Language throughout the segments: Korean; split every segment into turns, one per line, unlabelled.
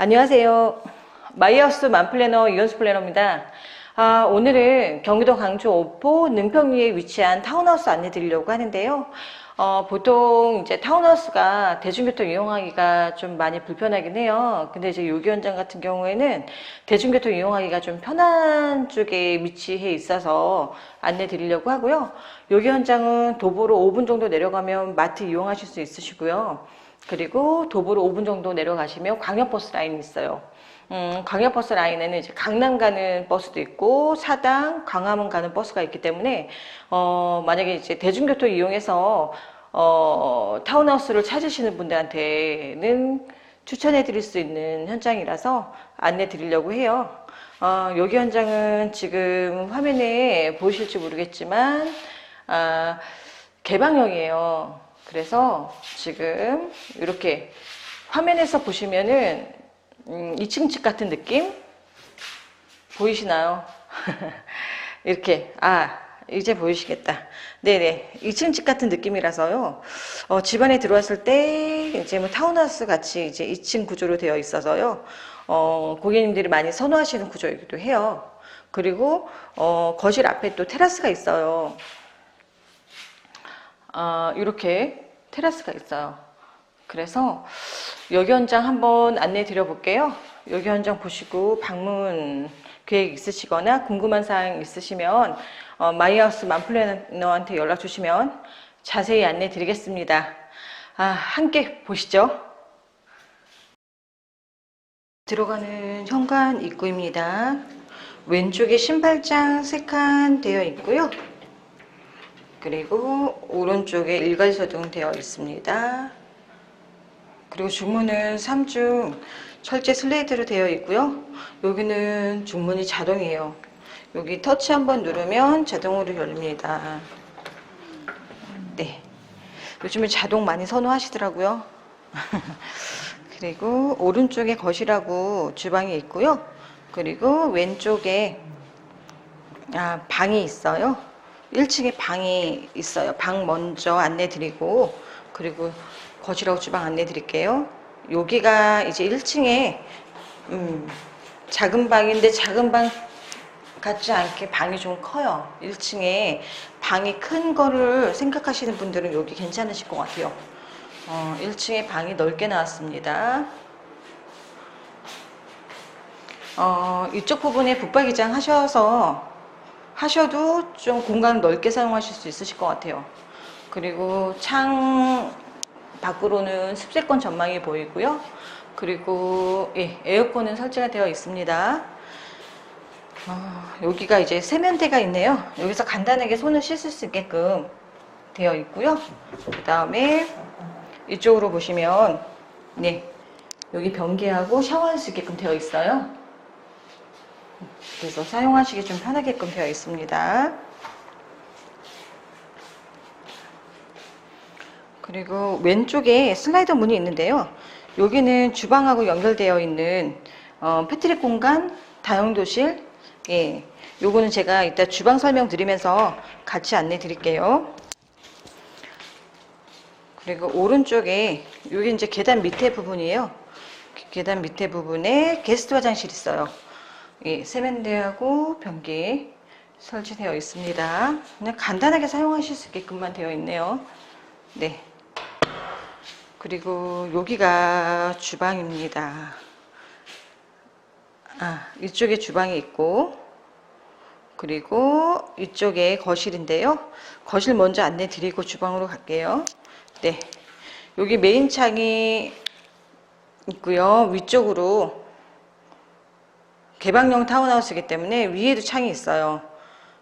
안녕하세요. 마이하우스 만플래너 이현수 플래너입니다. 아, 오늘은 경기도 광주 오포 능평리에 위치한 타운하우스 안내 드리려고 하는데요. 어, 보통 이제 타운하우스가 대중교통 이용하기가 좀 많이 불편하긴 해요. 근데 이제 요기 현장 같은 경우에는 대중교통 이용하기가 좀 편한 쪽에 위치해 있어서 안내 드리려고 하고요. 요기 현장은 도보로 5분 정도 내려가면 마트 이용하실 수 있으시고요. 그리고 도보로 5분 정도 내려가시면 광역버스 라인이 있어요. 음, 광역버스 라인에는 이제 강남 가는 버스도 있고 사당, 광화문 가는 버스가 있기 때문에 어, 만약에 이제 대중교통 이용해서 어, 타운하우스를 찾으시는 분들한테는 추천해 드릴 수 있는 현장이라서 안내 드리려고 해요. 어, 여기 현장은 지금 화면에 보이실지 모르겠지만 아, 개방형이에요. 그래서 지금 이렇게 화면에서 보시면은 음, 2층 집 같은 느낌 보이시나요? 이렇게 아 이제 보이시겠다. 네네 2층 집 같은 느낌이라서요. 어, 집안에 들어왔을 때 이제 뭐 타운하우스 같이 이제 2층 구조로 되어 있어서요. 어, 고객님들이 많이 선호하시는 구조이기도 해요. 그리고 어, 거실 앞에 또 테라스가 있어요. 아, 이렇게 테라스가 있어요. 그래서 여기 현장 한번 안내 드려 볼게요. 여기 현장 보시고 방문 계획 있으시거나 궁금한 사항 있으시면 어, 마이하우스 만플래너한테 연락 주시면 자세히 안내 드리겠습니다. 아, 함께 보시죠. 들어가는 현관 입구입니다. 왼쪽에 신발장 세칸 되어 있고요. 그리고 오른쪽에 일괄소등 되어 있습니다. 그리고 중문은 3중 철제 슬레이트로 되어 있고요. 여기는 중문이 자동이에요. 여기 터치 한번 누르면 자동으로 열립니다. 네. 요즘에 자동 많이 선호하시더라고요. 그리고 오른쪽에 거실하고 주방이 있고요. 그리고 왼쪽에 아, 방이 있어요. 1층에 방이 있어요. 방 먼저 안내 드리고 그리고 거실하고 주방 안내 드릴게요. 여기가 이제 1층에 음, 작은 방인데 작은 방 같지 않게 방이 좀 커요. 1층에 방이 큰 거를 생각하시는 분들은 여기 괜찮으실 것 같아요. 어, 1층에 방이 넓게 나왔습니다. 어, 이쪽 부분에 붙박이장 하셔서 하셔도 좀 공간 넓게 사용하실 수 있으실 것 같아요. 그리고 창 밖으로는 습세권 전망이 보이고요. 그리고 예, 에어컨은 설치가 되어 있습니다. 어, 여기가 이제 세면대가 있네요. 여기서 간단하게 손을 씻을 수 있게끔 되어 있고요. 그 다음에 이쪽으로 보시면 네 여기 변기하고 샤워할 수 있게끔 되어 있어요. 그래서 사용하시기 좀 편하게끔 되어 있습니다. 그리고 왼쪽에 슬라이더 문이 있는데요. 여기는 주방하고 연결되어 있는 어, 패트릭 공간, 다용도실. 예, 요거는 제가 이따 주방 설명 드리면서 같이 안내 드릴게요. 그리고 오른쪽에 여기 이제 계단 밑에 부분이에요. 계단 밑에 부분에 게스트 화장실 있어요. 예, 세면대하고 변기 설치되어 있습니다. 그냥 간단하게 사용하실 수 있게끔만 되어 있네요. 네. 그리고 여기가 주방입니다. 아, 이쪽에 주방이 있고, 그리고 이쪽에 거실인데요. 거실 먼저 안내 드리고 주방으로 갈게요. 네. 여기 메인 창이 있고요. 위쪽으로 개방형 타운하우스이기 때문에 위에도 창이 있어요.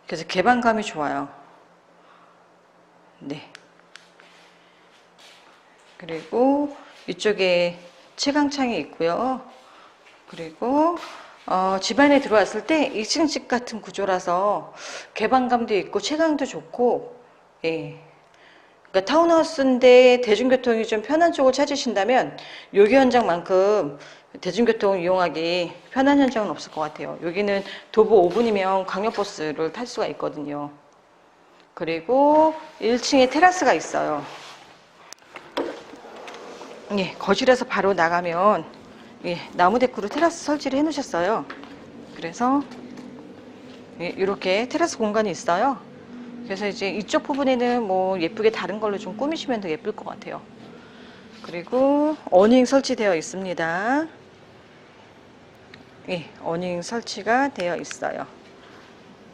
그래서 개방감이 좋아요. 네. 그리고 이쪽에 채광창이 있고요. 그리고 어, 집안에 들어왔을 때 2층 집 같은 구조라서 개방감도 있고 채광도 좋고 예. 그러니까 타운하우스인데 대중교통이 좀 편한 쪽을 찾으신다면 여기 현장만큼 대중교통 이용하기 편한 현장은 없을 것 같아요. 여기는 도보 5분이면 광역버스를 탈 수가 있거든요. 그리고 1층에 테라스가 있어요. 예, 거실에서 바로 나가면 예, 나무 데크로 테라스 설치를 해 놓으셨어요. 그래서 예, 이렇게 테라스 공간이 있어요. 그래서 이제 이쪽 부분에는 뭐 예쁘게 다른 걸로 좀 꾸미시면 더 예쁠 것 같아요. 그리고 어닝 설치되어 있습니다. 예, 어닝 설치가 되어 있어요.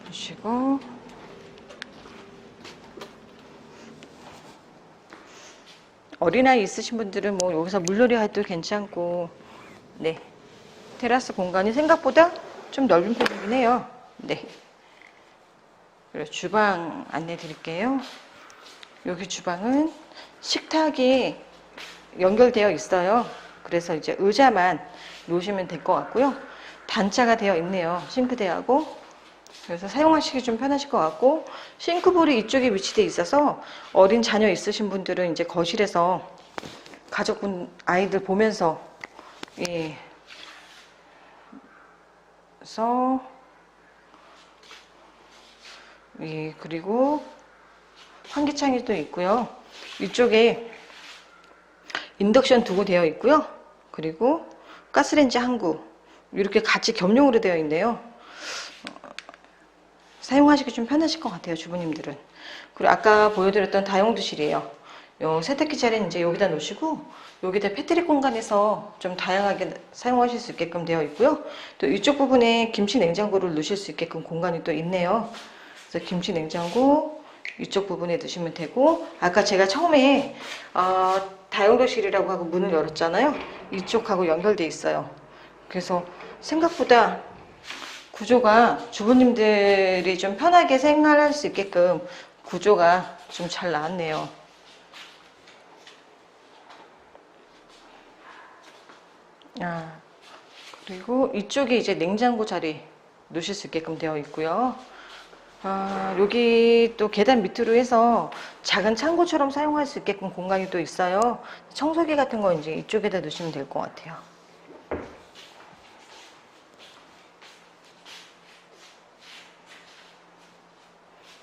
보시고 어린아이 있으신 분들은 뭐 여기서 물놀이 해도 괜찮고 네 테라스 공간이 생각보다 좀 넓은 편이긴 해요. 네. 그리고 주방 안내 드릴게요. 여기 주방은 식탁이 연결되어 있어요. 그래서 이제 의자만 놓으시면 될 것 같고요. 단차가 되어 있네요. 싱크대하고. 그래서 사용하시기 좀 편하실 것 같고, 싱크볼이 이쪽에 위치되어 있어서 어린 자녀 있으신 분들은 이제 거실에서 가족분, 아이들 보면서, 예. 그래서, 예, 그리고 환기창이 또 있고요. 이쪽에 인덕션 두고 되어 있고요. 그리고 가스레인지 한 구. 이렇게 같이 겸용으로 되어 있네요. 어, 사용하시기 좀 편하실 것 같아요, 주부님들은. 그리고 아까 보여드렸던 다용도실이에요. 요 세탁기 자리는 이제 여기다 놓으시고 여기다 패트릭 공간에서 좀 다양하게 사용하실 수 있게끔 되어 있고요. 또 이쪽 부분에 김치 냉장고를 넣으실 수 있게끔 공간이 또 있네요. 그래서 김치 냉장고 이쪽 부분에 두시면 되고 아까 제가 처음에 어, 다용도실이라고 하고 문을 열었잖아요. 이쪽하고 연결돼 있어요. 그래서 생각보다 구조가 주부님들이 좀 편하게 생활할 수 있게끔 구조가 좀 잘 나왔네요. 아, 그리고 이쪽에 이제 냉장고 자리 놓으실 수 있게끔 되어 있고요. 아, 여기 또 계단 밑으로 해서 작은 창고처럼 사용할 수 있게끔 공간이 또 있어요. 청소기 같은 거 이제 이쪽에다 놓으시면 될 것 같아요.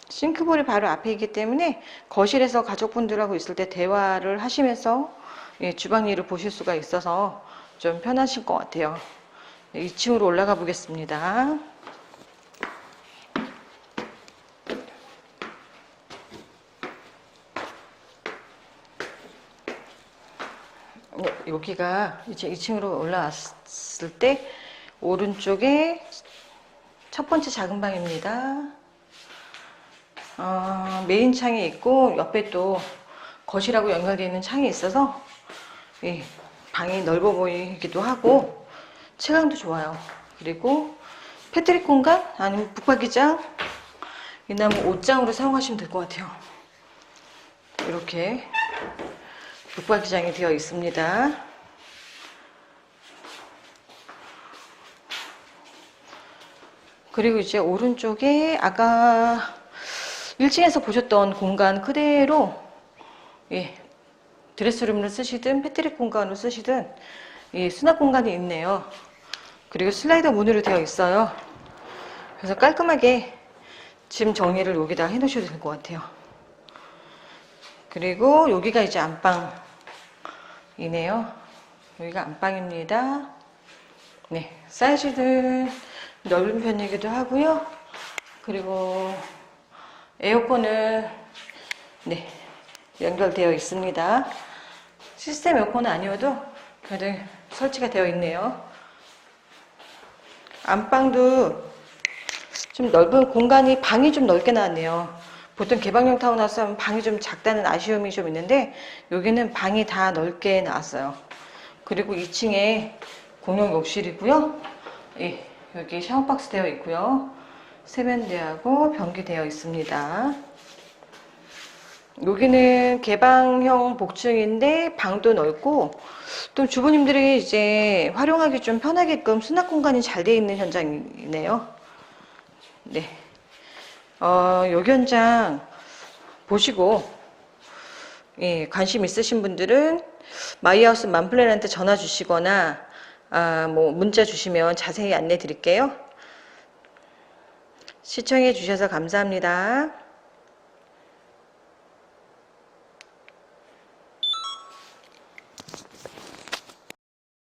싱크볼이 바로 앞에 있기 때문에 거실에서 가족분들하고 있을 때 대화를 하시면서 예, 주방 일을 보실 수가 있어서 좀 편하실 것 같아요. 네, 2층으로 올라가 보겠습니다. 여기가 이제 2층으로 올라왔을 때 오른쪽에 첫 번째 작은 방입니다. 어, 메인 창이 있고 옆에 또 거실하고 연결되어 있는 창이 있어서 예, 방이 넓어 보이기도 하고 채광도 좋아요. 그리고 패트릭 공간 아니면 북박이장 이나무 옷장으로 사용하시면 될 것 같아요. 이렇게 북박이장이 되어 있습니다. 그리고 이제 오른쪽에 아까 1층에서 보셨던 공간 그대로 예, 드레스룸을 쓰시든 패트릭 공간으로 쓰시든 예, 수납 공간이 있네요. 그리고 슬라이더 문으로 되어 있어요. 그래서 깔끔하게 짐 정리를 여기다 해 놓으셔도 될 것 같아요. 그리고 여기가 이제 안방 이네요. 여기가 안방입니다. 네, 사이즈는 넓은 편이기도 하고요. 그리고 에어컨은 네 연결되어 있습니다. 시스템 에어컨은 아니어도 그래도 설치가 되어 있네요. 안방도 좀 넓은 공간이 방이 좀 넓게 나왔네요. 보통 개방형 타운하우스 하면 방이 좀 작다는 아쉬움이 좀 있는데 여기는 방이 다 넓게 나왔어요. 그리고 2층에 공용 욕실이고요. 예, 여기 샤워박스 되어 있고요. 세면대하고 변기 되어 있습니다. 여기는 개방형 복층인데 방도 넓고 또 주부님들이 이제 활용하기 좀 편하게끔 수납 공간이 잘 되어 있는 현장이네요. 네. 어, 여기 현장 보시고 예, 관심 있으신 분들은 마이하우스 만플랜한테 전화 주시거나 아, 뭐 문자 주시면 자세히 안내 드릴게요. 시청해 주셔서 감사합니다.